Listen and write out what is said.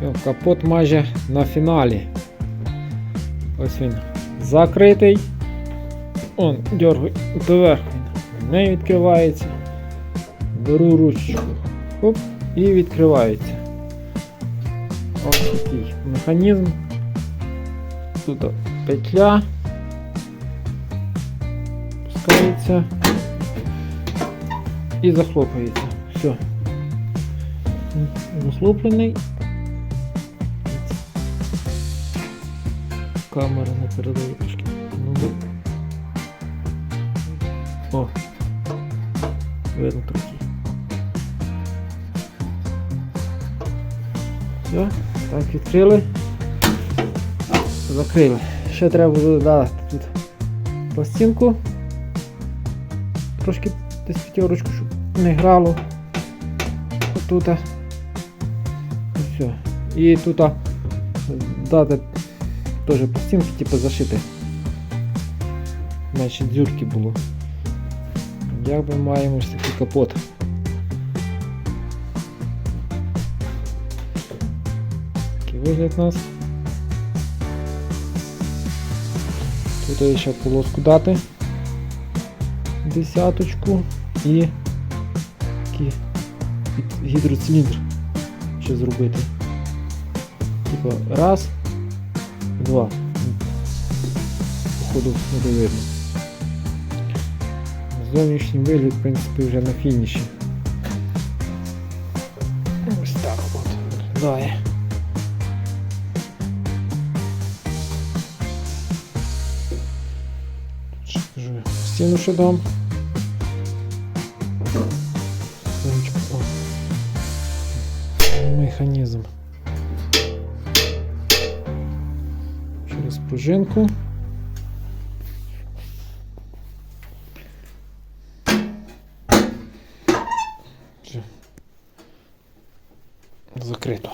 Все, капот майже на фіналі. Ось він закритий. Он, дергаю доверху. Не відкривається. Беру ручку. Оп, і відкривається. Ось такий механізм. Тут петля. Пускається. І захлопується. Все. Захлоплений. Камера не передає трошки. Ну, О! Видно трохи. Все, так відкрили. Закрили. Ще треба буде додати тут пластинку. Трошки десь п'ятерочку, щоб не грало. Отут. Все. І тут дати теж пластинки, типу зашити. Менше дзюрки було. Як би маємо ось такий капот. Такий вигляд у нас. Тут ще полоску дати. Десяточку і такий гідроциліндр ще зробити. Типа раз, два. Походу не видно. Зовнішній вигляд, в принципі, вже на фініші. Ось так от виглядає. Ще кажу, Стіну ще дам. Через пружинку. Закрито.